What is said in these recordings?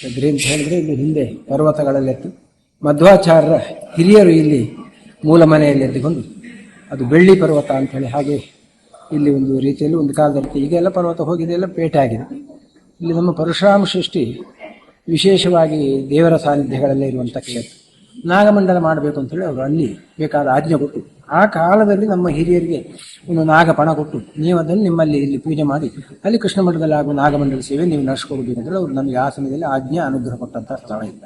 ಸದ್ರಿ ಅಂತ ಹೇಳಿದ್ರೆ ಇಲ್ಲಿ ಹಿಂದೆ ಪರ್ವತಗಳಲ್ಲೆತ್ತು ಮಧ್ವಾಚಾರ್ಯರ ಹಿರಿಯರು ಇಲ್ಲಿ ಮೂಲ ಮನೆಯಲ್ಲಿ ಎದ್ದುಕೊಂಡು ಅದು ಬೆಳ್ಳಿ ಪರ್ವತ ಅಂತ ಹೇಳಿ ಹಾಗೆ ಇಲ್ಲಿ ಒಂದು ರೀತಿಯಲ್ಲಿ ಒಂದು ಕಾಲದಲ್ಲಿ ಈಗೆಲ್ಲ ಪರ್ವತ ಹೋಗಿದೆ, ಎಲ್ಲ ಪೇಟೆ ಆಗಿದೆ. ಇಲ್ಲಿ ನಮ್ಮ ಪರಶುರಾಮ ಸೃಷ್ಟಿ ವಿಶೇಷವಾಗಿ ದೇವರ ಸಾನ್ನಿಧ್ಯಗಳಲ್ಲೇ ಇರುವಂಥ ಕ್ಷೇತ್ರ. ನಾಗಮಂಡಲ ಮಾಡಬೇಕು ಅಂತ ಹೇಳಿ ಅವರು ಅಲ್ಲಿ ಬೇಕಾದ ಆಜ್ಞೆ ಕೊಟ್ಟು, ಆ ಕಾಲದಲ್ಲಿ ನಮ್ಮ ಹಿರಿಯರಿಗೆ ಒಂದು ನಾಗಪಣ ಕೊಟ್ಟು, ನೀವು ಅದನ್ನು ನಿಮ್ಮಲ್ಲಿ ಇಲ್ಲಿ ಪೂಜೆ ಮಾಡಿ, ಅಲ್ಲಿ ಕೃಷ್ಣ ಮಠದಲ್ಲಿ ಆಗುವ ನಾಗಮಂಡಲ ಸೇವೆ ನೀವು ನಡೆಸ್ಕೊಡ್ಬೇಕು ಅಂತೇಳಿ ಅವರು ನಮಗೆ ಆ ಸಮಯದಲ್ಲಿ ಆಜ್ಞೆ ಅನುಗ್ರಹ ಕೊಟ್ಟಂತಹ ಸ್ಥಳ ಇಲ್ಲ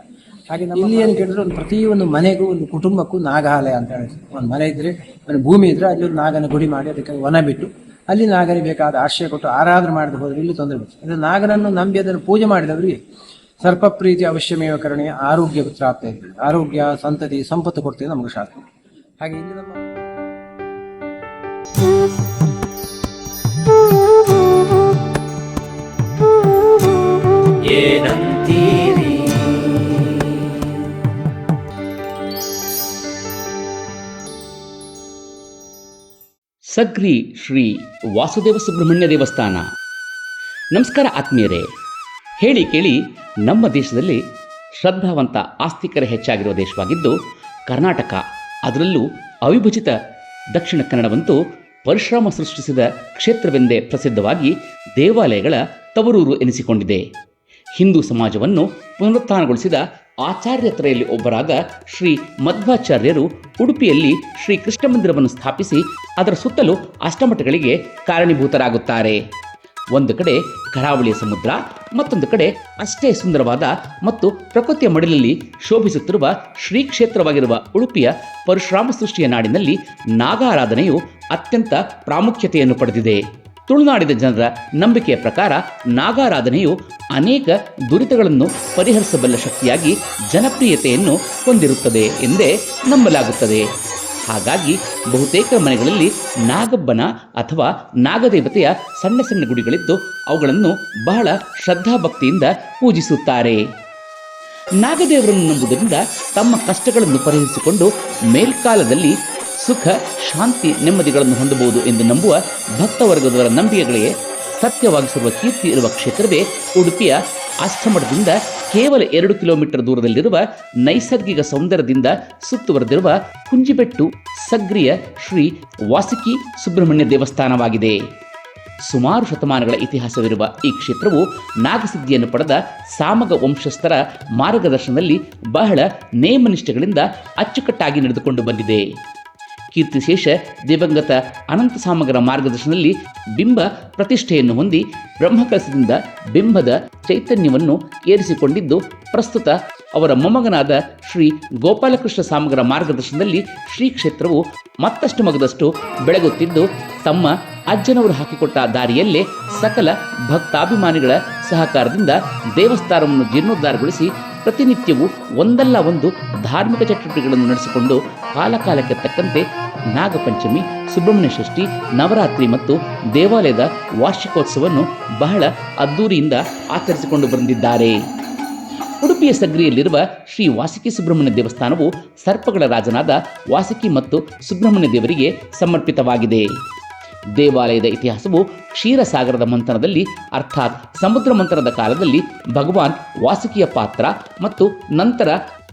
ಹಾಗೆ ನಮ್ಮ ಇಲ್ಲಿ ಏನು ಕೇಳಿದ್ರೆ, ಒಂದು ಪ್ರತಿಯೊಂದು ಮನೆಗೂ, ಒಂದು ಕುಟುಂಬಕ್ಕೂ ನಾಗಾಲಯ ಅಂತ ಹೇಳಿ ಒಂದು ಮನೆ ಇದ್ರೆ, ಒಂದು ಭೂಮಿ ಇದ್ರೆ ಅಲ್ಲಿ ಒಂದು ನಾಗನ ಗುಡಿ ಮಾಡಿ, ಅದಕ್ಕೆ ವನ ಬಿಟ್ಟು, ಅಲ್ಲಿ ನಾಗರಿಗೆ ಬೇಕಾದ ಆಶ್ರಯ ಕೊಟ್ಟು ಆರಾಧನೆ ಮಾಡದೆ ಹೋದ್ರೆ ಇಲ್ಲಿ ತೊಂದರೆ ಬರ್ತದೆ ಅಂದರೆ ನಾಗರನ್ನು ನಂಬಿ ಅದನ್ನು ಪೂಜೆ ಮಾಡಿದವರಿಗೆ ಸರ್ಪ ಪ್ರೀತಿ ಅವಶ್ಯಮೇವ ಕರಣೀಯ ಆರೋಗ್ಯ ಪ್ರಾಪ್ತ ಇರ್ತದೆ ಆರೋಗ್ಯ, ಸಂತತಿ, ಸಂಪತ್ತು ಕೊಡ್ತೇವೆ ನಮಗೆ ಶಾಸ್ತ್ರ. ಹಾಗೆ ಇಲ್ಲಿ ನಮ್ಮ ಏನಂತೀರಿ? ಸಗ್ರಿ ಶ್ರೀ ವಾಸುದೇವ ಸುಬ್ರಹ್ಮಣ್ಯ ದೇವಸ್ಥಾನ. ನಮಸ್ಕಾರ ಆತ್ಮೀಯರೇ. ಹೇಳಿ ಕೇಳಿ ನಮ್ಮ ದೇಶದಲ್ಲಿ ಶ್ರದ್ಧಾವಂತ ಆಸ್ತಿಕರೇ ಹೆಚ್ಚಾಗಿರುವ ದೇಶವಾಗಿದ್ದು ಕರ್ನಾಟಕ. ಅದರಲ್ಲೂ ಅವಿಭಜಿತ ದಕ್ಷಿಣ ಕನ್ನಡವಂತೂ ಪರಿಶ್ರಮ ಸೃಷ್ಟಿಸಿದ ಕ್ಷೇತ್ರವೆಂದೇ ಪ್ರಸಿದ್ಧವಾಗಿ ದೇವಾಲಯಗಳ ತವರೂರು ಎನಿಸಿಕೊಂಡಿದೆ. ಹಿಂದೂ ಸಮಾಜವನ್ನು ಪುನರುತ್ಥಾನಗೊಳಿಸಿದ ಆಚಾರ್ಯತ್ರೆಯಲ್ಲಿ ಒಬ್ಬರಾದ ಶ್ರೀ ಮಧ್ವಾಚಾರ್ಯರು ಉಡುಪಿಯಲ್ಲಿ ಶ್ರೀ ಕೃಷ್ಣ ಮಂದಿರವನ್ನು ಸ್ಥಾಪಿಸಿ ಅದರ ಸುತ್ತಲೂ ಅಷ್ಟಮಠಗಳಿಗೆ ಕಾರಣೀಭೂತರಾಗುತ್ತಾರೆ. ಒಂದು ಕಡೆ ಕರಾವಳಿಯ ಸಮುದ್ರ, ಮತ್ತೊಂದು ಕಡೆ ಅಷ್ಟೇ ಸುಂದರವಾದ ಮತ್ತು ಪ್ರಕೃತಿಯ ಮಡಿಲಲ್ಲಿ ಶೋಭಿಸುತ್ತಿರುವ ಶ್ರೀ ಕ್ಷೇತ್ರವಾಗಿರುವ ಉಡುಪಿಯ ಪರಶುರಾಮ ಸೃಷ್ಟಿಯ ನಾಡಿನಲ್ಲಿ ನಾಗಾರಾಧನೆಯು ಅತ್ಯಂತ ಪ್ರಾಮುಖ್ಯತೆಯನ್ನು ಪಡೆದಿದೆ. ತುಳುನಾಡಿದ ಜನರ ನಂಬಿಕೆಯ ಪ್ರಕಾರ ನಾಗಾರಾಧನೆಯು ಅನೇಕ ದುರಿತಗಳನ್ನು ಪರಿಹರಿಸಬಲ್ಲ ಶಕ್ತಿಯಾಗಿ ಜನಪ್ರಿಯತೆಯನ್ನು ಹೊಂದಿರುತ್ತದೆ ಎಂದೇ ನಂಬಲಾಗುತ್ತದೆ. ಹಾಗಾಗಿ ಬಹುತೇಕ ಮನೆಗಳಲ್ಲಿ ನಾಗಬ್ಬನ ಅಥವಾ ನಾಗದೇವತೆಯ ಸಣ್ಣ ಸಣ್ಣ ಗುಡಿಗಳಿದ್ದು ಅವುಗಳನ್ನು ಬಹಳ ಶ್ರದ್ಧಾಭಕ್ತಿಯಿಂದ ಪೂಜಿಸುತ್ತಾರೆ. ನಾಗದೇವರನ್ನು ನಂಬುವುದರಿಂದ ತಮ್ಮ ಕಷ್ಟಗಳನ್ನು ಪರಿಹರಿಸಿಕೊಂಡು ಮೇಲ್ಕಾಲದಲ್ಲಿ ಸುಖ, ಶಾಂತಿ, ನೆಮ್ಮದಿಗಳನ್ನು ಹೊಂದಬಹುದು ಎಂದು ನಂಬುವ ಭಕ್ತವರ್ಗದವರ ನಂಬಿಕೆಗಳಿಗೆ ಸತ್ಯವಾಗಿಸಿರುವ ಕೀರ್ತಿ ಇರುವ ಕ್ಷೇತ್ರವೇ ಉಡುಪಿಯ ಅಷ್ಟಮಠದಿಂದ ಕೇವಲ ಎರಡು ಕಿಲೋಮೀಟರ್ ದೂರದಲ್ಲಿರುವ ನೈಸರ್ಗಿಕ ಸೌಂದರ್ಯದಿಂದ ಸುತ್ತುವರೆದಿರುವ ಕುಂಜಿಬೆಟ್ಟು ಸಗ್ರಿಯ ಶ್ರೀ ವಾಸುಕಿ ಸುಬ್ರಹ್ಮಣ್ಯ ದೇವಸ್ಥಾನವಾಗಿದೆ. ಸುಮಾರು ಶತಮಾನಗಳ ಇತಿಹಾಸವಿರುವ ಈ ಕ್ಷೇತ್ರವು ನಾಗಸಿದ್ಧಿಯನ್ನು ಪಡೆದ ಸಾಮಗ ವಂಶಸ್ಥರ ಮಾರ್ಗದರ್ಶನದಲ್ಲಿ ಬಹಳ ನೇಮನಿಷ್ಠೆಗಳಿಂದ ಅಚ್ಚುಕಟ್ಟಾಗಿ ನಡೆದುಕೊಂಡು ಬಂದಿದೆ. ಕೀರ್ತಿಶೇಷ ದಿವಂಗತ ಅನಂತ ಸಾಮಗ್ರ ಮಾರ್ಗದರ್ಶನದಲ್ಲಿ ಬಿಂಬ ಪ್ರತಿಷ್ಠೆಯನ್ನು ಹೊಂದಿ ಬ್ರಹ್ಮಕಲಸದಿಂದ ಬಿಂಬದ ಚೈತನ್ಯವನ್ನು ಏರಿಸಿಕೊಂಡಿದ್ದು, ಪ್ರಸ್ತುತ ಅವರ ಮೊಮ್ಮಗನಾದ ಶ್ರೀ ಗೋಪಾಲಕೃಷ್ಣ ಸಾಮಗ್ರ ಮಾರ್ಗದರ್ಶನದಲ್ಲಿ ಶ್ರೀ ಕ್ಷೇತ್ರವು ಮತ್ತಷ್ಟು ಮಗದಷ್ಟು ಬೆಳಗುತ್ತಿದ್ದು, ತಮ್ಮ ಅಜ್ಜನವರು ಹಾಕಿಕೊಟ್ಟ ದಾರಿಯಲ್ಲೇ ಸಕಲ ಭಕ್ತಾಭಿಮಾನಿಗಳ ಸಹಕಾರದಿಂದ ದೇವಸ್ಥಾನವನ್ನು ಜೀರ್ಣೋದ್ಧಾರಗೊಳಿಸಿ ಪ್ರತಿನಿತ್ಯವೂ ಒಂದಲ್ಲ ಒಂದು ಧಾರ್ಮಿಕ ಚಟುವಟಿಕೆಗಳನ್ನು ನಡೆಸಿಕೊಂಡು ಕಾಲಕಾಲಕ್ಕೆ ತಕ್ಕಂತೆ ನಾಗಪಂಚಮಿ, ಸುಬ್ರಹ್ಮಣ್ಯ ಷಷ್ಠಿ, ನವರಾತ್ರಿ ಮತ್ತು ದೇವಾಲಯದ ವಾರ್ಷಿಕೋತ್ಸವವನ್ನು ಬಹಳ ಅದ್ದೂರಿಯಿಂದ ಆಚರಿಸಿಕೊಂಡು ಬಂದಿದ್ದಾರೆ ಉಡುಪಿಯ ಸಗ್ರಿಯಲ್ಲಿರುವ ಶ್ರೀ ವಾಸುಕಿ ಸುಬ್ರಹ್ಮಣ್ಯ ದೇವಸ್ಥಾನವು ಸರ್ಪಗಳ ರಾಜನಾದ ವಾಸುಕಿ ಮತ್ತು ಸುಬ್ರಹ್ಮಣ್ಯ ದೇವರಿಗೆ ಸಮರ್ಪಿತವಾಗಿದೆ. ದೇವಾಲಯದ ಇತಿಹಾಸವು ಕ್ಷೀರಸಾಗರದ ಮಂಥನದಲ್ಲಿ, ಅರ್ಥಾತ್ ಸಮುದ್ರ ಮಂಥನದ ಕಾಲದಲ್ಲಿ ಭಗವಾನ್ ವಾಸುಕಿಯ ಪಾತ್ರ ಮತ್ತು ನಂತರ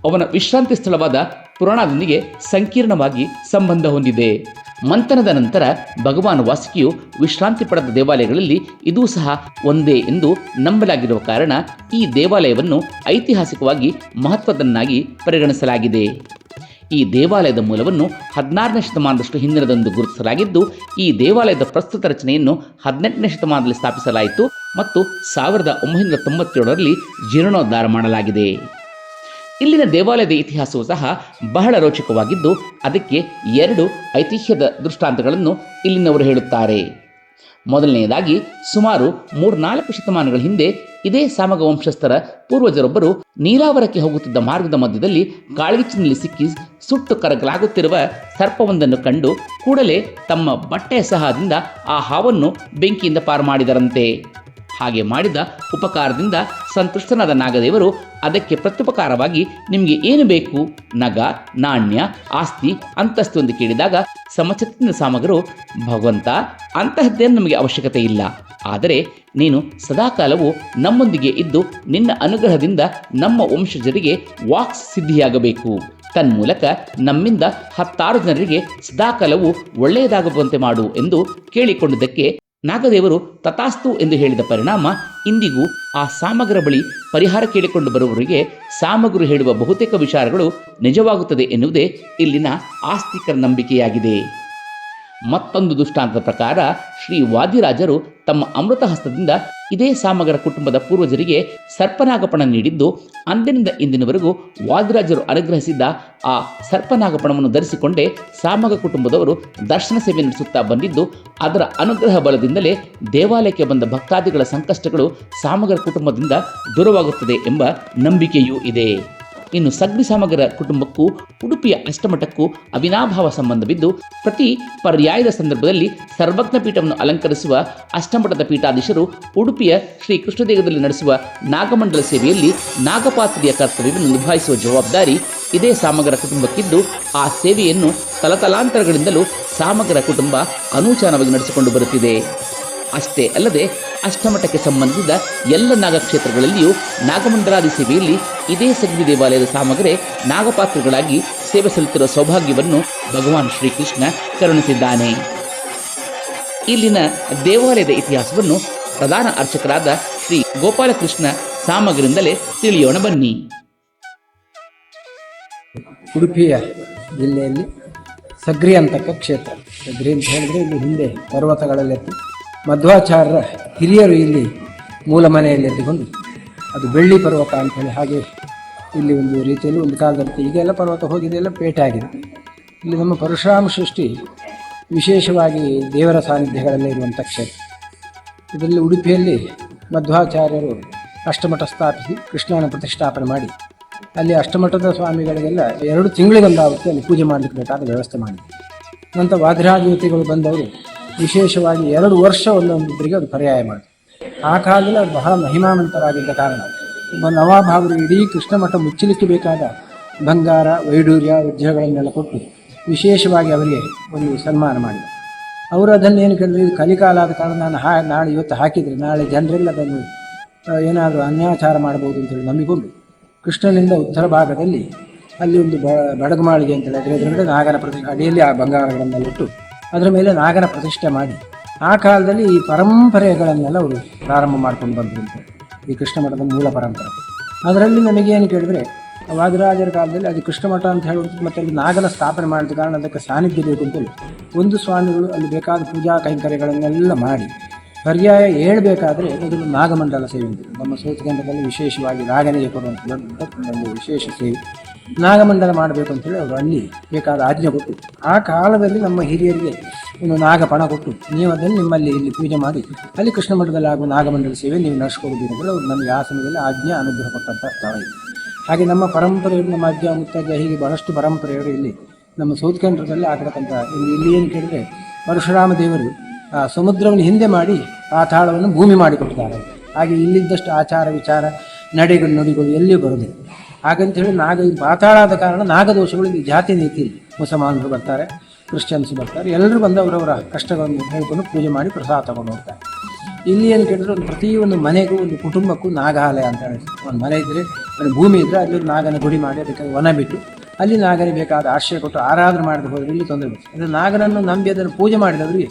ಅವನ ವಿಶ್ರಾಂತಿ ಸ್ಥಳವಾದ ಪುರಾಣದೊಂದಿಗೆ ಸಂಕೀರ್ಣವಾಗಿ ಸಂಬಂಧ ಹೊಂದಿದೆ. ಮಂಥನದ ನಂತರ ಭಗವಾನ್ ವಾಸುಕಿಯು ವಿಶ್ರಾಂತಿ ಪಡೆದ ದೇವಾಲಯಗಳಲ್ಲಿ ಇದೂ ಸಹ ಒಂದೇ ಎಂದು ನಂಬಲಾಗಿರುವ ಕಾರಣ ಈ ದೇವಾಲಯವನ್ನು ಐತಿಹಾಸಿಕವಾಗಿ ಮಹತ್ವದನ್ನಾಗಿ ಪರಿಗಣಿಸಲಾಗಿದೆ. ಈ ದೇವಾಲಯದ ಮೂಲವನ್ನು ಹದಿನಾರನೇ ಶತಮಾನದಷ್ಟು ಹಿಂದಿನದೆಂದು ಗುರುತಿಸಲಾಗಿದ್ದು, ಈ ದೇವಾಲಯದ ಪ್ರಸ್ತುತ ರಚನೆಯನ್ನು ಹದಿನೆಂಟನೇ ಶತಮಾನದಲ್ಲಿ ಸ್ಥಾಪಿಸಲಾಯಿತು ಮತ್ತು ಸಾವಿರದ ಒಂಬೈನೂರ ತೊಂಬತ್ತೇಳರಲ್ಲಿ ಜೀರ್ಣೋದ್ಧಾರ ಮಾಡಲಾಗಿದೆ. ಇಲ್ಲಿನ ದೇವಾಲಯದ ಇತಿಹಾಸವು ಸಹ ಬಹಳ ರೋಚಕವಾಗಿದ್ದು, ಅದಕ್ಕೆ ಎರಡು ಐತಿಹ್ಯದ ದೃಷ್ಟಾಂತಗಳನ್ನು ಇಲ್ಲಿನವರು ಹೇಳುತ್ತಾರೆ. ಮೊದಲನೆಯದಾಗಿ ಸುಮಾರು ಮೂರ್ನಾಲ್ಕು ಶತಮಾನಗಳ ಹಿಂದೆ ಇದೇ ಸಾಮಗ ವಂಶಸ್ಥರ ಪೂರ್ವಜರೊಬ್ಬರು ನೀರಾವರಕ್ಕೆ ಹೋಗುತ್ತಿದ್ದ ಮಾರ್ಗದ ಮಧ್ಯದಲ್ಲಿ ಕಾಳ್ಗಿಚ್ಚಿನಲ್ಲಿ ಸಿಕ್ಕಿ ಸುಟ್ಟು ಕರಗಲಾಗುತ್ತಿರುವ ಸರ್ಪವೊಂದನ್ನು ಕಂಡು ಕೂಡಲೇ ತಮ್ಮ ಬಟ್ಟೆಯ ಸಹಾಯದಿಂದ ಆ ಹಾವನ್ನು ಬೆಂಕಿಯಿಂದ ಪಾರು ಮಾಡಿದರಂತೆ. ಹಾಗೆ ಮಾಡಿದ ಉಪಕಾರದಿಂದ ಸಂತುಷ್ಟನಾದ ನಾಗದೇವರು ಅದಕ್ಕೆ ಪ್ರತ್ಯುಪಕಾರವಾಗಿ ನಿಮಗೆ ಏನು ಬೇಕು? ನಗ, ನಾಣ್ಯ, ಆಸ್ತಿ ಅಂತಸ್ತು ಎಂದು ಕೇಳಿದಾಗ ಸಮಚತ್ತಿನ ಸಾಮಗರು, ಭಗವಂತ ಅಂತಹದ್ದೇನು ನಮಗೆ ಅವಶ್ಯಕತೆ ಇಲ್ಲ. ಆದರೆ ನೀನು ಸದಾಕಾಲವು ನಮ್ಮೊಂದಿಗೆ ಇದ್ದು ನಿನ್ನ ಅನುಗ್ರಹದಿಂದ ನಮ್ಮ ವಂಶಜರಿಗೆ ವಾಕ್ ಸಿದ್ಧಿಯಾಗಬೇಕು. ತನ್ಮೂಲಕ ನಮ್ಮಿಂದ ಹತ್ತಾರು ಜನರಿಗೆ ಸದಾಕಾಲವು ಒಳ್ಳೆಯದಾಗುವಂತೆ ಮಾಡು ಎಂದು ಕೇಳಿಕೊಂಡಿದ್ದಕ್ಕೆ ನಾಗದೇವರು ತಥಾಸ್ತು ಎಂದು ಹೇಳಿದ ಪರಿಣಾಮ ಇಂದಿಗೂ ಆ ಸಾಮಗ್ರ ಬಳಿ ಪರಿಹಾರ ಕೇಳಿಕೊಂಡು ಬರುವವರಿಗೆ ಸಾಮಗ್ರಿ ಹೇಳುವ ಬಹುತೇಕ ವಿಚಾರಗಳು ನಿಜವಾಗುತ್ತದೆ ಎನ್ನುವುದೇ ಇಲ್ಲಿನ ಆಸ್ತಿಕರ ನಂಬಿಕೆಯಾಗಿದೆ. ಮತ್ತೊಂದು ದುಷ್ಟಾಂತದ ಪ್ರಕಾರ ಶ್ರೀ ವಾದಿರಾಜರು ತಮ್ಮ ಅಮೃತ ಹಸ್ತದಿಂದ ಇದೇ ಸಾಮಗರ ಕುಟುಂಬದ ಪೂರ್ವಜರಿಗೆ ಸರ್ಪನಾಗಪಣ ನೀಡಿದ್ದು, ಅಂದಿನಿಂದ ಇಂದಿನವರೆಗೂ ವಾದಿರಾಜರು ಅನುಗ್ರಹಿಸಿದ್ದ ಆ ಸರ್ಪನಾಗಪಣವನ್ನು ಧರಿಸಿಕೊಂಡೇ ಸಾಮಗ ಕುಟುಂಬದವರು ದರ್ಶನ ಸೇವೆ ನಡೆಸುತ್ತಾ ಬಂದಿದ್ದು, ಅದರ ಅನುಗ್ರಹ ಬಲದಿಂದಲೇ ದೇವಾಲಯಕ್ಕೆ ಬಂದ ಭಕ್ತಾದಿಗಳ ಸಂಕಷ್ಟಗಳು ಸಾಮಗರ ಕುಟುಂಬದಿಂದ ದೂರವಾಗುತ್ತದೆ ಎಂಬ ನಂಬಿಕೆಯೂ ಇದೆ. ಇನ್ನು ಸಗ್ನಿ ಸಮಗ್ರ ಕುಟುಂಬಕ್ಕೂ, ಉಡುಪಿಯ ಅಷ್ಟಮಠಕ್ಕೂ ಅವಿನಾಭಾವ ಸಂಬಂಧವಿದ್ದು, ಪ್ರತಿ ಪರ್ಯಾಯದ ಸಂದರ್ಭದಲ್ಲಿ ಸರ್ವಜ್ಞ ಪೀಠವನ್ನು ಅಲಂಕರಿಸುವ ಅಷ್ಟಮಠದ ಪೀಠಾಧೀಶರು ಉಡುಪಿಯ ಶ್ರೀ ಕೃಷ್ಣದೇಗದಲ್ಲಿ ನಡೆಸುವ ನಾಗಮಂಡಲ ಸೇವೆಯಲ್ಲಿ ನಾಗಪಾತ್ರಿಯ ಕರ್ತವ್ಯವನ್ನು ನಿಭಾಯಿಸುವ ಜವಾಬ್ದಾರಿ ಇದೇ ಸಾಮಗ್ರ ಕುಟುಂಬಕ್ಕಿದ್ದು, ಆ ಸೇವೆಯನ್ನು ತಲತಲಾಂತರಗಳಿಂದಲೂ ಸಾಮಗ್ರ ಕುಟುಂಬ ಅನೂಚಾನವಾಗಿ ನಡೆಸಿಕೊಂಡು ಬರುತ್ತಿದೆ. ಅಷ್ಟೇ ಅಲ್ಲದೆ ಅಷ್ಟಮಠಕ್ಕೆ ಸಂಬಂಧಿಸಿದ ಎಲ್ಲ ನಾಗಕ್ಷೇತ್ರಗಳಲ್ಲಿಯೂ ನಾಗಮಂಡಲಾದಿ ಸೇವೆಯಲ್ಲಿ ಇದೇ ಸಗ್ನಿ ದೇವಾಲಯದ ಸಾಮಗ್ರೆ ನಾಗಪಾತ್ರಗಳಾಗಿ ಸೇವೆ ಸಲ್ಲುತ್ತಿರುವ ಸೌಭಾಗ್ಯವನ್ನು ಭಗವಾನ್ ಶ್ರೀಕೃಷ್ಣ ಕರುಣಿಸಿದ್ದಾನೆ. ಇಲ್ಲಿನ ದೇವಾಲಯದ ಇತಿಹಾಸವನ್ನು ಪ್ರಧಾನ ಅರ್ಚಕರಾದ ಶ್ರೀ ಗೋಪಾಲಕೃಷ್ಣ ಸಾಮಗ್ರಿಯಿಂದಲೇ ತಿಳಿಯೋಣ ಬನ್ನಿ. ಉಡುಪಿಯ ಜಿಲ್ಲೆಯಲ್ಲಿ ಸಗ್ರಿ ಅಂತಕ್ಕ ಕ್ಷೇತ್ರ. ಸಗ್ರಿ ಅಂತ ಹೇಳಿದ್ರೆ ಇಲ್ಲಿ ಹಿಂದೆ ಪರ್ವತಗಳಲ್ಲೆತ್ತು ಮಧ್ವಾಚಾರ್ಯರ ಹಿರಿಯರು ಇಲ್ಲಿ ಮೂಲ ಮನೆಯಲ್ಲಿ ಎದ್ದುಕೊಂಡು ಅದು ಬೆಳ್ಳಿ ಪರ್ವತ ಅಂತೇಳಿ ಹಾಗೆ ಇಲ್ಲಿ ಒಂದು ರೀತಿಯಲ್ಲಿ ಒಂದು ಕಾಲದಲ್ಲಿ ಈಗೆಲ್ಲ ಪರ್ವತ ಹೋಗಿದೆ, ಎಲ್ಲ ಪೇಟೆ ಆಗಿದೆ. ಇಲ್ಲಿ ನಮ್ಮ ಪರಶುರಾಮ ಸೃಷ್ಟಿ ವಿಶೇಷವಾಗಿ ದೇವರ ಸಾನ್ನಿಧ್ಯಗಳಲ್ಲೇ ಇರುವಂಥ ಕ್ಷೇತ್ರ. ಇದರಲ್ಲಿ ಉಡುಪಿಯಲ್ಲಿ ಮಧ್ವಾಚಾರ್ಯರು ಅಷ್ಟಮಠ ಸ್ಥಾಪಿಸಿ ಕೃಷ್ಣನ ಪ್ರತಿಷ್ಠಾಪನೆ ಮಾಡಿ. ಅಲ್ಲಿ ಅಷ್ಟಮಠದ ಸ್ವಾಮಿಗಳಿಗೆಲ್ಲ ಎರಡು ತಿಂಗಳಿಗೊಂದು ಆವತ್ತು ಅಲ್ಲಿ ಪೂಜೆ ಮಾಡಲಿಕ್ಕೆ ಬೇಕಾದ ವ್ಯವಸ್ಥೆ ಮಾಡಿ ನಂತರ ವಾದ್ರಾಜ್ಯೋತಿಗಳು ಬಂದವರು ವಿಶೇಷವಾಗಿ ಎರಡು ವರ್ಷ ಒಂದೊಂದಿಬ್ಬರಿಗೆ ಅದು ಪರ್ಯಾಯ ಮಾಡಿ ಆ ಕಾಲದಲ್ಲಿ ಅದು ಬಹಳ ಮಹಿಮಾವಂತರಾಗಿದ್ದ ಕಾರಣ. ಒಬ್ಬ ನವಾಭಾವರು ಇಡೀ ಕೃಷ್ಣ ಮಠ ಮುಚ್ಚಲಿಕ್ಕೆ ಬೇಕಾದ ಬಂಗಾರ, ವೈಡೂರ್ಯ ವಜ್ರಗಳನ್ನೆಲ್ಲ ಕೊಟ್ಟು ವಿಶೇಷವಾಗಿ ಅವರಿಗೆ ಒಂದು ಸನ್ಮಾನ ಮಾಡಿ ಅವರು ಅದನ್ನು ಏನು ಕೇಳಿದ್ರೆ, ಇದು ಕಲಿಕಾಲ ಆದ ಕಾರಣ ನಾನು ಹಾ, ನಾಳೆ ಇವತ್ತು ಹಾಕಿದರೆ, ನಾಳೆ ಜನರೆಲ್ಲ ಬಂದು ಏನಾದರೂ ಅನ್ಯಾಚಾರ ಮಾಡ್ಬೋದು ಅಂತೇಳಿ ನಂಬಿಕೊಂಡು ಕೃಷ್ಣನಿಂದ ಉತ್ತರ ಭಾಗದಲ್ಲಿ ಅಲ್ಲಿ ಒಂದು ಬ, ಬಡಗಮಾಳಿಗೆ ಅಂತೇಳಿ ಅದರ ಎದುರುಗಡೆ ನಾಗನ ಪ್ರತಿ ಅಡಿಯಲ್ಲಿ ಆ ಬಂಗಾರಗಳನ್ನೆಲ್ಲ ಇಟ್ಟು ಅದರ ಮೇಲೆ ನಾಗರ ಪ್ರತಿಷ್ಠೆ ಮಾಡಿ ಆ ಕಾಲದಲ್ಲಿ ಈ ಪರಂಪರೆಗಳನ್ನೆಲ್ಲ ಅವರು ಪ್ರಾರಂಭ ಮಾಡ್ಕೊಂಡು ಬಂದ್ರಂತೆ ಈ ಕೃಷ್ಣ ಮಠದ ಮೂಲ ಪರಂಪರೆ. ಅದರಲ್ಲಿ ನಮಗೇನು ಕೇಳಿದ್ರೆ, ವಾದಿರಾಜರ ಕಾಲದಲ್ಲಿ ಅದು ಕೃಷ್ಣ ಮಠ ಅಂತ ಹೇಳುವಂಥದ್ದು ಮತ್ತೆ ಅಲ್ಲಿ ನಾಗನ ಸ್ಥಾಪನೆ ಮಾಡಿದ ಕಾರಣ ಅದಕ್ಕೆ ಸಾನ್ನಿಧ್ಯ ಬೇಕು ಅಂತೇಳಿ ಒಂದು ಸ್ವಾಮಿಗಳು ಅಲ್ಲಿ ಬೇಕಾದ ಪೂಜಾ ಕೈಂಕರ್ಯಗಳನ್ನೆಲ್ಲ ಮಾಡಿ ಪರ್ಯಾಯ ಹೇಳಬೇಕಾದ್ರೆ ಮೊದಲು ನಾಗಮಂಡಲ ಸೇವೆ ನಮ್ಮ ನಮ್ಮ ಕೇಂದ್ರದಲ್ಲಿ ವಿಶೇಷವಾಗಿ ನಾಗನಿಗೆ ಕೊಡುವಂಥ ದೊಡ್ಡ ಒಂದು ವಿಶೇಷ ಸೇವೆ. ನಾಗಮಂಡಲ ಮಾಡಬೇಕು ಅಂತೇಳಿ ಅವರು ಅಲ್ಲಿ ಬೇಕಾದ ಆಜ್ಞೆ ಕೊಟ್ಟು, ಆ ಕಾಲದಲ್ಲಿ ನಮ್ಮ ಹಿರಿಯರಿಗೆ ಒಂದು ನಾಗಪಣ ಕೊಟ್ಟು, ನೀವು ಅದನ್ನು ನಿಮ್ಮಲ್ಲಿ ಇಲ್ಲಿ ಪೂಜೆ ಮಾಡಿ, ಅಲ್ಲಿ ಕೃಷ್ಣ ಮಠದಲ್ಲಿ ಆಗುವ ನಾಗಮಂಡಲ ಸೇವೆ ನೀವು ನಡೆಸ್ಕೊಡ್ಬೇಕು ಅಂದರೆ ಅವರು ನಮಗೆ ಆ ಸಮಯದಲ್ಲಿ ಆಜ್ಞೆ ಅನುಗ್ರಹ ಕೊಟ್ಟಂಥ ಸ್ಥಳ ಇದೆ ಹಾಗೆ ನಮ್ಮ ಪರಂಪರೆಯಲ್ಲಿ, ನಮ್ಮ ಅಜ್ಜ ಮುತ್ತಜ್ಜ ಹೀಗೆ ಬಹಳಷ್ಟು ಪರಂಪರೆಯವರು ಇಲ್ಲಿ ನಮ್ಮ ಸೌತ್ಕೇಂದ್ರದಲ್ಲಿ ಆಗಿರತಕ್ಕಂಥ ಇಲ್ಲಿ ಇಲ್ಲಿ ಏನು ಕೇಳಿದ್ರೆ ಪರಶುರಾಮ ದೇವರು, ಆ, ಸಮುದ್ರವನ್ನು ಹಿಂದೆ ಮಾಡಿ ಆ ತಾಳವನ್ನು ಭೂಮಿ ಮಾಡಿಕೊಟ್ಟಿದ್ದಾರೆ. ಹಾಗೆ ಇಲ್ಲಿದ್ದಷ್ಟು ಆಚಾರ ವಿಚಾರ, ನಡೆಗಳು ನುಡಿಗಳು ಎಲ್ಲಿಯೂ ಬರುವುದಿಲ್ಲ. ಹಾಗಂತ ಹೇಳಿ ನಾಗ ಈ ಆದ ಕಾರಣ ನಾಗದೋಷಗಳು ಇಲ್ಲಿ ಜಾತಿ ನೀತಿ ಮುಸಲ್ಮಾನರು ಬರ್ತಾರೆ, ಕ್ರಿಶ್ಚಿಯನ್ಸ್ ಬರ್ತಾರೆ, ಎಲ್ಲರೂ ಬಂದು ಅವರವರ ಕಷ್ಟಗಳನ್ನು ಹೇಳ್ಕೊಂಡು ಪೂಜೆ ಮಾಡಿ ಪ್ರಸಾದ ತಗೊಂಡು ಹೋಗ್ತಾರೆ. ಇಲ್ಲಿ ಏನು ಕೇಳಿದ್ರೆ ಒಂದು ಪ್ರತಿಯೊಂದು ಮನೆಗೂ, ಒಂದು ಕುಟುಂಬಕ್ಕೂ ನಾಗಾಲಯ ಅಂತ ಹೇಳಿ ಒಂದು ಮನೆ ಇದ್ದರೆ ಒಂದು ಭೂಮಿ ಇದ್ದರೆ ಅಲ್ಲಿ ನಾಗನ ಗುಡಿ ಮಾಡಿ ಅದಕ್ಕೆ ವನ ಬಿಟ್ಟು, ಅಲ್ಲಿ ನಾಗನಿಗೆ ಬೇಕಾದ ಆಶ್ರಯ ಕೊಟ್ಟು ಆರಾಧನೆ ಮಾಡಿದ ಹೋದ್ರೆ ಇಲ್ಲಿ ತೊಂದರೆ ಇಲ್ಲ ಇದು ನಾಗನನ್ನು ನಂಬಿ ಅದನ್ನು ಪೂಜೆ ಮಾಡಿದವರಿಗೆ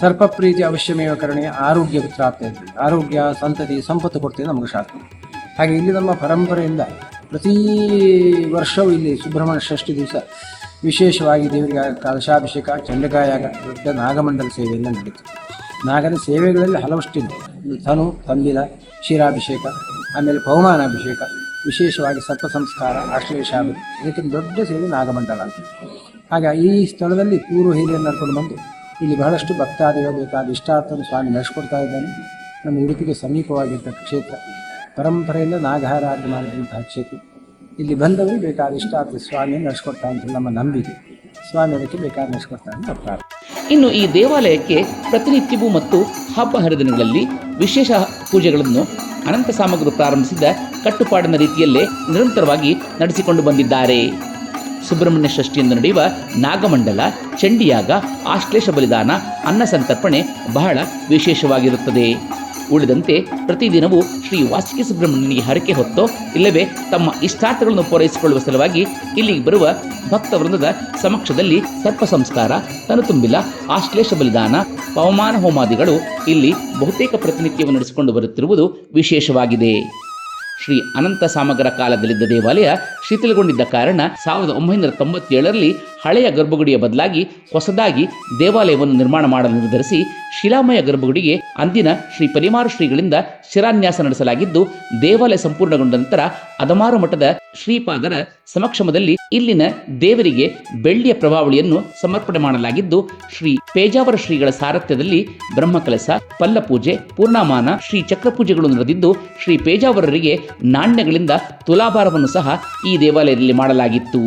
ಸರ್ಪ ಪ್ರೀತಿ ಅವಶ್ಯಮೇವ ಕರುಣೆ ಆರೋಗ್ಯ ಪ್ರಾಪ್ತಿ ಅಂತ ಆರೋಗ್ಯ, ಸಂತತಿ, ಸಂಪತ್ತು ಕೊಡ್ತೀವಿ ನಮಗೆ ಶಾಸ್ತ್ರ. ಹಾಗೆ ಇಲ್ಲಿ ನಮ್ಮ ಪರಂಪರೆಯಿಂದ ಪ್ರತಿ ವರ್ಷವೂ ಇಲ್ಲಿ ಸುಬ್ರಹ್ಮಣ್ಯ ಷಷ್ಠಿ ದಿವಸ ವಿಶೇಷವಾಗಿ ದೇವರಿಗೆ ಕಲಶಾಭಿಷೇಕ ಚಂಡಕಾಯಾಗ ದೊಡ್ಡ ನಾಗಮಂಡಲ ಸೇವೆಯನ್ನು ನಡೀತು. ನಾಗನ ಸೇವೆಗಳಲ್ಲಿ ಹಲವಷ್ಟಿದೆ. ಧನು ತಂಬಿಲ, ಕ್ಷೀರಾಭಿಷೇಕ, ಆಮೇಲೆ ಪವಮಾನಾಭಿಷೇಕ, ವಿಶೇಷವಾಗಿ ಸರ್ಪ ಸಂಸ್ಕಾರ ಆಶ್ಲೇಷಾಭಿ ಇದಕ್ಕಿಂತ ದೊಡ್ಡ ಸೇವೆ ನಾಗಮಂಡಲ. ಅಂತ ಹಾಗೆ ಈ ಸ್ಥಳದಲ್ಲಿ ಪೂರ್ವ ಹಿರಿಯನ್ನು ನಡ್ಕೊಂಡು ಬಂದು ಇಲ್ಲಿ ಬಹಳಷ್ಟು ಭಕ್ತಾದಿಗಳು ಬೇಕಾದ ಇಷ್ಟಾರ್ಥವನ್ನು ಸ್ವಾಮಿ ನಡೆಸ್ಕೊಡ್ತಾ ಇದ್ದಾನೆ. ನಮ್ಮ ಉಡುಪಿಗೆ ಸಮೀಪವಾಗಿರ್ತಕ್ಕ ಕ್ಷೇತ್ರ. ಪರಂಪರೆಯಿಂದ ನಾಗಹಾರಾಧನೆ ಮಾಡಿದಂತಹ ಕ್ಷೇತ್ರ ಇಲ್ಲಿ ಬಂದವರು ಬೇಕಾದ ಇಷ್ಟಾರ್ಥ ಸ್ವಾಮಿಯನ್ನು ನಡೆಸ್ಕೊಡ್ತಾ ಅಂತ ನಮ್ಮ ನಂಬಿಕೆ. ಸ್ವಾಮಿ ಅದಕ್ಕೆ ಬೇಕಾದ ನಡೆಸ್ಕೊಡ್ತಾ ಅಂತ ಇನ್ನು ಈ ದೇವಾಲಯಕ್ಕೆ ಪ್ರತಿನಿತ್ಯವೂ ಮತ್ತು ಹಬ್ಬ ಹರಿದಿನಗಳಲ್ಲಿ ವಿಶೇಷ ಪೂಜೆಗಳನ್ನು ಅನಂತ ಸಾಮಗ್ರಿ ಪ್ರಾರಂಭಿಸಿದ ಕಟ್ಟುಪಾಡಿನ ರೀತಿಯಲ್ಲೇ ನಿರಂತರವಾಗಿ ನಡೆಸಿಕೊಂಡು ಬಂದಿದ್ದಾರೆ. ಸುಬ್ರಹ್ಮಣ್ಯ ಷಷ್ಠಿಯಿಂದ ನಡೆಯುವ ನಾಗಮಂಡಲ, ಚಂಡಿಯಾಗ, ಆಶ್ಲೇಷ ಬಲಿದಾನ, ಅನ್ನ ಸಂತರ್ಪಣೆ ಬಹಳ ವಿಶೇಷವಾಗಿರುತ್ತದೆ. ಉಳಿದಂತೆ ಪ್ರತಿದಿನವೂ ಶ್ರೀ ವಾಸುಕಿ ಸುಬ್ರಹ್ಮಣ್ಯನಿಗೆ ಹರಕೆ ಹೊತ್ತೋ, ಇಲ್ಲವೇ ತಮ್ಮ ಇಷ್ಟಾರ್ಥಗಳನ್ನು ಪೂರೈಸಿಕೊಳ್ಳುವ ಸಲುವಾಗಿ ಇಲ್ಲಿಗೆ ಬರುವ ಭಕ್ತ ವೃಂದದ ಸಮಕ್ಷದಲ್ಲಿ ಸರ್ಪ ಸಂಸ್ಕಾರ ತನುತುಂಬಿಲ, ಆಶ್ಲೇಷ ಬಲಿದಾನ, ಪವಮಾನ ಹೋಮಾದಿಗಳು ಇಲ್ಲಿ ಬಹುತೇಕ ಪ್ರತಿನಿತ್ಯವನ್ನು ನಡೆಸಿಕೊಂಡು ಬರುತ್ತಿರುವುದು ವಿಶೇಷವಾಗಿದೆ. ಶ್ರೀ ಅನಂತ ಸಾಮಗ್ರ ಕಾಲದಲ್ಲಿದ್ದ ದೇವಾಲಯ ಶಿಥಿಲಗೊಂಡಿದ್ದ ಕಾರಣ ಸಾವಿರದ ಒಂಬೈನೂರ ತೊಂಬತ್ತೇಳರಲ್ಲಿ ಹಳೆಯ ಗರ್ಭಗುಡಿಯ ಬದಲಾಗಿ ಹೊಸದಾಗಿ ದೇವಾಲಯವನ್ನು ನಿರ್ಮಾಣ ಮಾಡಲು ನಿರ್ಧರಿಸಿ ಶಿಲಾಮಯ ಗರ್ಭಗುಡಿಗೆ ಅಂದಿನ ಶ್ರೀ ಪರಿಮಾರು ಶ್ರೀಗಳಿಂದ ಶಿಲಾನ್ಯಾಸ ನಡೆಸಲಾಗಿದ್ದು, ದೇವಾಲಯ ಸಂಪೂರ್ಣಗೊಂಡ ನಂತರ ಅದಮಾರು ಮಠದ ಶ್ರೀಪಾದರ ಸಮಕ್ಷಮದಲ್ಲಿ ಇಲ್ಲಿನ ದೇವರಿಗೆ ಬೆಳ್ಳಿಯ ಪ್ರಭಾವಳಿಯನ್ನು ಸಮರ್ಪಣೆ ಮಾಡಲಾಗಿದ್ದು, ಶ್ರೀ ಪೇಜಾವರ ಶ್ರೀಗಳ ಸಾರಥ್ಯದಲ್ಲಿ ಬ್ರಹ್ಮಕಲಸ ಪಲ್ಲಪೂಜೆ, ಪೂರ್ಣಮಾನ, ಶ್ರೀ ಚಕ್ರಪೂಜೆಗಳು ನಡೆದಿದ್ದು ಶ್ರೀ ಪೇಜಾವರರಿಗೆ ನಾಣ್ಯಗಳಿಂದ ತುಲಾಭಾರವನ್ನು ಸಹ ಈ ದೇವಾಲಯದಲ್ಲಿ ಮಾಡಲಾಗಿತ್ತು.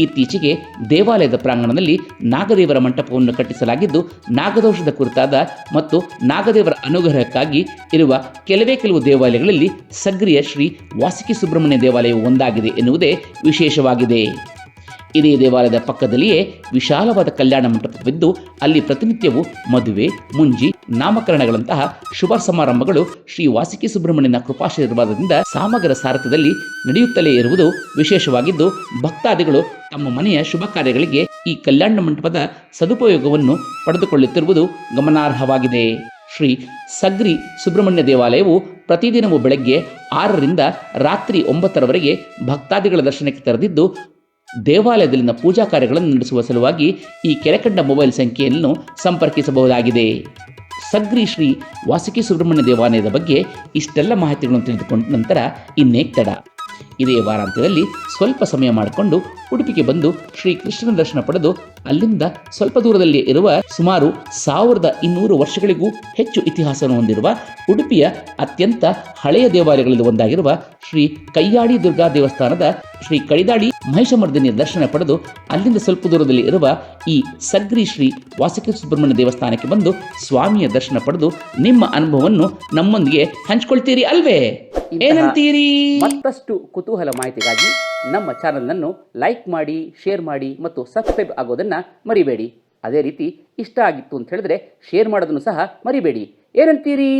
ಇತ್ತೀಚೆಗೆ ದೇವಾಲಯದ ಪ್ರಾಂಗಣದಲ್ಲಿ ನಾಗದೇವರ ಮಂಟಪವನ್ನು ಕಟ್ಟಿಸಲಾಗಿದ್ದು, ನಾಗದೋಷದ ಕುರಿತಾದ ಮತ್ತು ನಾಗದೇವರ ಅನುಗ್ರಹಕ್ಕಾಗಿ ಇರುವ ಕೆಲವೇ ಕೆಲವು ದೇವಾಲಯಗಳಲ್ಲಿ ಸಗ್ರಿಯ ಶ್ರೀ ವಾಸಿಕಿ ಸುಬ್ರಹ್ಮಣ್ಯ ದೇವಾಲಯವು ಒಂದಾಗಿದೆ ಎನ್ನುವುದೇ ವಿಶೇಷವಾಗಿದೆ. ಇದೇ ದೇವಾಲಯದ ಪಕ್ಕದಲ್ಲಿಯೇ ವಿಶಾಲವಾದ ಕಲ್ಯಾಣ ಮಂಟಪವಿದ್ದು, ಅಲ್ಲಿ ಪ್ರತಿನಿತ್ಯವೂ ಮದುವೆ, ಮುಂಜಿ, ನಾಮಕರಣಗಳಂತಹ ಶುಭ ಸಮಾರಂಭಗಳು ಶ್ರೀ ವಾಸಿಕಿ ಸುಬ್ರಹ್ಮಣ್ಯನ ಕೃಪಾಶೀರ್ವಾದದಿಂದ ಸಾಮಗ್ರ ಸಾರಥ್ಯದಲ್ಲಿ ನಡೆಯುತ್ತಲೇ ಇರುವುದು ವಿಶೇಷವಾಗಿದ್ದು, ಭಕ್ತಾದಿಗಳು ತಮ್ಮ ಮನೆಯ ಶುಭ ಕಾರ್ಯಗಳಿಗೆ ಈ ಕಲ್ಯಾಣ ಮಂಟಪದ ಸದುಪಯೋಗವನ್ನು ಪಡೆದುಕೊಳ್ಳುತ್ತಿರುವುದು ಗಮನಾರ್ಹವಾಗಿದೆ. ಶ್ರೀ ಸಗ್ರಿ ಸುಬ್ರಹ್ಮಣ್ಯ ದೇವಾಲಯವು ಪ್ರತಿದಿನವೂ ಬೆಳಗ್ಗೆ ಆರರಿಂದ ರಾತ್ರಿ ಒಂಬತ್ತರವರೆಗೆ ಭಕ್ತಾದಿಗಳ ದರ್ಶನಕ್ಕೆ ತೆರೆದಿದ್ದು ದೇವಾಲಯದಲ್ಲಿನ ಪೂಜಾ ಕಾರ್ಯಗಳನ್ನು ನಡೆಸುವ ಸಲುವಾಗಿ ಈ ಕೆಳಕಂಡ ಮೊಬೈಲ್ ಸಂಖ್ಯೆಯನ್ನು ಸಂಪರ್ಕಿಸಬಹುದಾಗಿದೆ. ಸಗ್ರಿ ಶ್ರೀ ವಾಸುಕಿ ಸುಬ್ರಹ್ಮಣ್ಯ ದೇವಾಲಯದ ಬಗ್ಗೆ ಇಷ್ಟೆಲ್ಲ ಮಾಹಿತಿಗಳನ್ನು ತಿಳಿದುಕೊಂಡ ನಂತರ ಇನ್ನೇ ತಡ ಇದೇ ವಾರಾಂತ್ಯದಲ್ಲಿ ಸ್ವಲ್ಪ ಸಮಯ ಮಾಡಿಕೊಂಡು ಉಡುಪಿಗೆ ಬಂದು ಶ್ರೀ ಕೃಷ್ಣನ ದರ್ಶನ ಪಡೆದು ಅಲ್ಲಿಂದ ಸ್ವಲ್ಪ ದೂರದಲ್ಲಿ ಇರುವ ಸುಮಾರು ಸಾವಿರದ ಇನ್ನೂರು ವರ್ಷಗಳಿಗೂ ಹೆಚ್ಚು ಇತಿಹಾಸವನ್ನು ಹೊಂದಿರುವ ಉಡುಪಿಯ ಅತ್ಯಂತ ಹಳೆಯ ದೇವಾಲಯಗಳಲ್ಲಿ ಒಂದಾಗಿರುವ ಶ್ರೀ ಕೈಯಾಡಿ ದುರ್ಗಾ ದೇವಸ್ಥಾನದ ಶ್ರೀ ಕಡಿದಾಡಿ ಮಹಿಷಮರ್ದಿನಿಯ ದರ್ಶನ ಪಡೆದು ಅಲ್ಲಿಂದ ಸ್ವಲ್ಪ ದೂರದಲ್ಲಿ ಇರುವ ಈ ಸಗ್ರಿ ಶ್ರೀ ವಾಸಕಿ ಸುಬ್ರಹ್ಮಣ್ಯ ದೇವಸ್ಥಾನಕ್ಕೆ ಬಂದು ಸ್ವಾಮಿಯ ದರ್ಶನ ಪಡೆದು ನಿಮ್ಮ ಅನುಭವವನ್ನು ನಮ್ಮೊಂದಿಗೆ ಹಂಚಿಕೊಳ್ತೀರಿ ಅಲ್ವೇ? ಏನಂತೀರಿ? ಮತ್ತಷ್ಟು ಕುತೂಹಲ ಮಾಹಿತಿಗಾಗಿ ನಮ್ಮ ಚಾನಲ್ನನ್ನು ಲೈಕ್ ಮಾಡಿ, ಶೇರ್ ಮಾಡಿ ಮತ್ತು ಸಬ್ಸ್ಕ್ರೈಬ್ ಆಗೋದನ್ನು ಮರಿಬೇಡಿ. ಅದೇ ರೀತಿ ಇಷ್ಟ ಆಗಿತ್ತು ಅಂತ ಹೇಳಿದ್ರೆ ಶೇರ್ ಮಾಡೋದನ್ನು ಸಹ ಮರಿಬೇಡಿ. ಏನಂತೀರಿ?